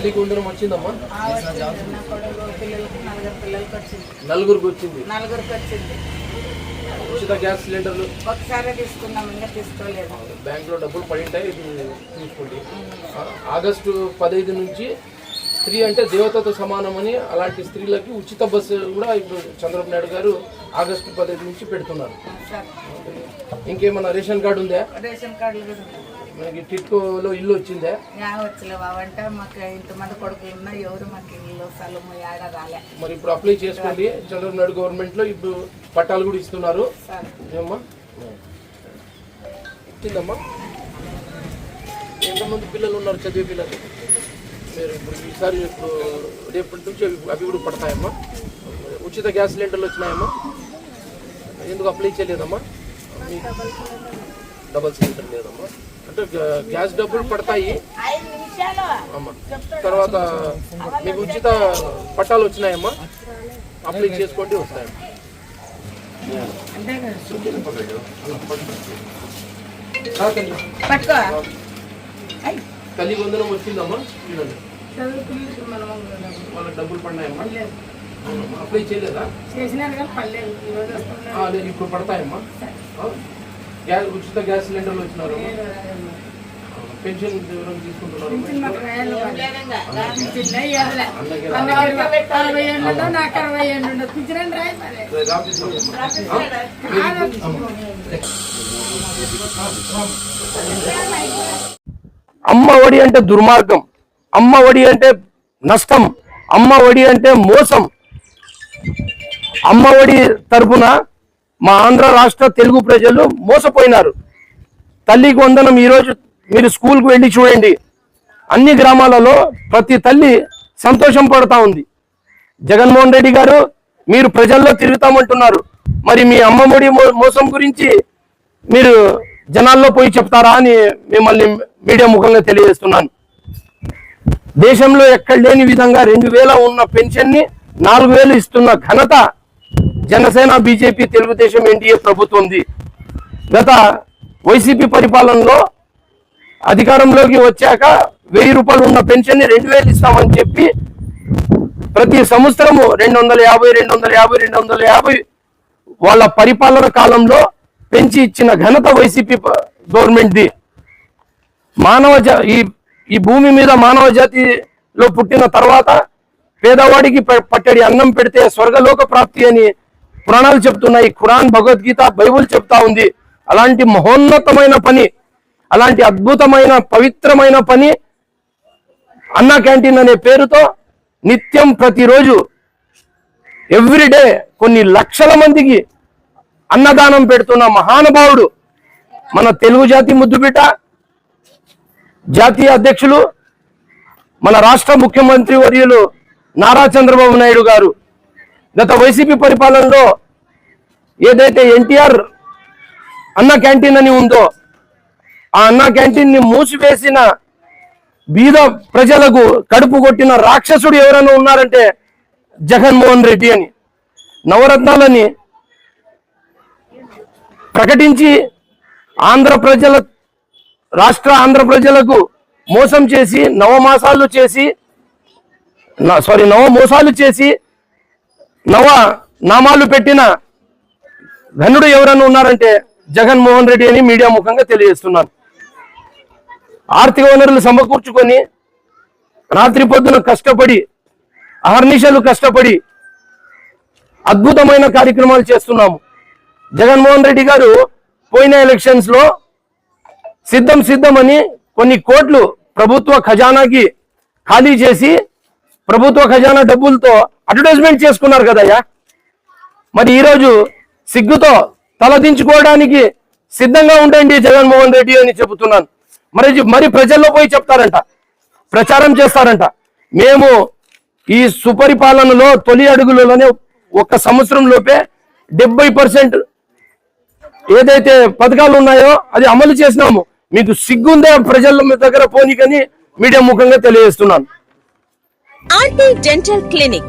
తల్లికి వందనం వచ్చిందమ్మా? నలుగురికి వచ్చింది. నలుగురికి వచ్చింది. ఉచిత గ్యాస్ సిలిండర్లు? ఒకసారి తీసుకున్నాం ఇంకా తీసుకోలేదు. బ్యాంకులో డబ్బులు పడి ఉంటాయి ఇది చూసుకోండి. ఆ- ఆగస్టు పదహైదు నుంచి స్త్రీ అంటే దేవతతో సమానమని అలాంటి స్త్రీలకి ఉచిత బస్సు కూడా ఇప్పుడు చంద్రబాబు నాయుడు గారు ఆగస్టు పదహైదు నుంచి పెడుతున్నారు. ఇంకేమన్నా రేషన్ కార్డు ఉందా? రేషన్ ఉన్నాయి. మనకి టిట్కోలో ఇల్లు వచ్చిందా? యా వచ్చలేవు అవంటే మాకు ఇంతమంది కొడుకులు ఉన్నా ఎవరు మాకు ఇల్లు స్థలము ఏడ రాలే. మరి ఇప్పుడు అప్లై చేసుకోండి. చంద్రబాబు నాయుడు గవర్నమెంట్లో ఇప్పుడు పట్టాలు కూడా ఇస్తున్నారు. సార్. ఏమ్మా? ఇచ్చిందమ్మా. ఎంతమంది పిల్లలు ఉన్నారు చదివే పిల్లలు? మీరు ఇప్పుడు ఈసారి ఇప్పుడు రేపటి నుంచి అవి అవి కూడా పడతాయమ్మా. ఉచిత గ్యాస్ సిలిండర్లు వచ్చినాయమ్మా. ఎందుకు అప్లై చేయలేదమ్మా? డబల్ సిలిండర్ లేదమ్మా. అంటే గ్యా- గ్యాస్ డబ్బులు పడతాయి. తర్వాత మీకు ఉచిత పట్టాలు వచ్చినాయమ్మా. అప్లై చేసుకోండి వస్తాయమ్మా. తల్లి వందనం వచ్చిందమ్మా. వాళ్ళకి డబ్బులు పడినాయమ్మా. అప్లై చేయలేదా? ఇప్పుడు పడతాయమ్మా? గ్యాస్ ఉచిత గ్యాస్ సిలిండర్లు వచ్చినారు. పెన్షన్ తీసుకుంటున్నారు. అమ్మ ఒడి అంటే దుర్మార్గం. అమ్మ ఒడి అంటే నష్టం. అమ్మ ఒడి అంటే మోసం. అమ్మ ఒడి తరపున మా ఆంధ్ర రాష్ట్ర తెలుగు ప్రజలు మోసపోయినారు. తల్లికి వందనం ఈరోజు మీరు స్కూల్కి వెళ్ళి చూడండి. అన్ని గ్రామాలలో ప్రతి తల్లి సంతోషం పడుతూ ఉంది. జగన్మోహన్ రెడ్డి గారు మీరు ప్రజల్లో తిరుగుతామంటున్నారు. మరి మీ అమ్మఒడి మోసం గురించి మీరు జనాల్లో పోయి చెప్తారా అని మిమ్మల్ని మీడియా ముఖంగా తెలియజేస్తున్నాను. దేశంలో ఎక్కడ లేని విధంగా రెండు వేల ఉన్న పెన్షన్ని నాలుగు వేలు ఇస్తున్న ఘనత జనసేన బీజేపీ తెలుగుదేశం ఎన్డీఏ ఉంది గత వైసీపీ పరిపాలనలో అధికారంలోకి వచ్చాక వెయ్యి రూపాయలు ఉన్న పెన్షన్ని రెండు వేలు ఇస్తామని చెప్పి ప్రతి సంవత్సరము రెండు వందల యాభై రెండు వందల యాభై రెండు వందల యాభై వాళ్ళ పరిపాలన కాలంలో పెంచి ఇచ్చిన ఘనత వైసీపీ గవర్నమెంట్ది. మానవ ఈ ఈ భూమి మీద మానవ జాతిలో పుట్టిన తర్వాత పేదవాడికి ప- పట్టడి అన్నం పెడితే స్వర్గలోక ప్రాప్తి అని పురాణాలు చెప్తున్నాయి. ఖురాన్ భగవద్గీత బైబుల్ చెప్తా ఉంది. అలాంటి మహోన్నతమైన పని అలాంటి అద్భుతమైన పవిత్రమైన పని అన్నా క్యాంటీన్ అనే పేరుతో నిత్యం ప్రతిరోజు ఎవ్రీడే కొన్ని లక్షల మందికి అన్నదానం పెడుతున్న మహానుభావుడు మన తెలుగు జాతి ముద్దుబిడ్డ జాతీయ అధ్యక్షులు మన రాష్ట్ర ముఖ్యమంత్రి వర్యులు నారా చంద్రబాబు నాయుడు గారు. గత వైసీపీ పరిపాలనలో ఏదైతే ఎన్టీఆర్ అన్న క్యాంటీన్ అని ఉందో ఆ అన్న క్యాంటీన్ని మూసివేసిన బీద ప్రజలకు కడుపు కొట్టిన రాక్షసుడు ఎవరైనా ఉన్నారంటే జగన్మోహన్ రెడ్డి అని. నవరత్నాలని ప్రకటించి ఆంధ్ర ప్రజల రాష్ట్ర ఆంధ్ర ప్రజలకు మోసం చేసి నవమాసాలు చేసి సారీ నవమోసాలు చేసి నవ నామాలు పెట్టిన ఘనుడు ఎవరైనా ఉన్నారంటే జగన్మోహన్ రెడ్డి అని మీడియా ముఖంగా తెలియజేస్తున్నాను ఆర్థిక వనరులు సమకూర్చుకొని రాత్రి పొద్దున కష్టపడి అహర్నిశలు కష్టపడి అద్భుతమైన కార్యక్రమాలు చేస్తున్నాము. జగన్మోహన్ రెడ్డి గారు పోయిన ఎలక్షన్స్లో సిద్ధం సిద్ధమని కొన్ని కోట్లు ప్రభుత్వ ఖజానాకి ఖాళీ చేసి ప్రభుత్వ ఖజానా డబ్బులతో అడ్వర్టైజ్మెంట్ చేసుకున్నారు కదయ్యా? మరి ఈరోజు సిగ్గుతో తలదించుకోవడానికి సిద్ధంగా ఉండండి జగన్మోహన్ రెడ్డి అని చెబుతున్నాను. మరి మరి ప్రజల్లో పోయి చెప్తారంట. ప్రచారం చేస్తారంట. మేము ఈ సుపరిపాలనలో తొలి అడుగులలోనే ఒక సంవత్సరం లోపే డెబ్బై పర్సెంట్ ఏదైతే పథకాలు ఉన్నాయో అది అమలు చేసినాము. మీకు సిగ్గుందే ప్రజల దగ్గర పోనీకని మీడియా ముఖంగా తెలియజేస్తున్నాను. RT dental clinic.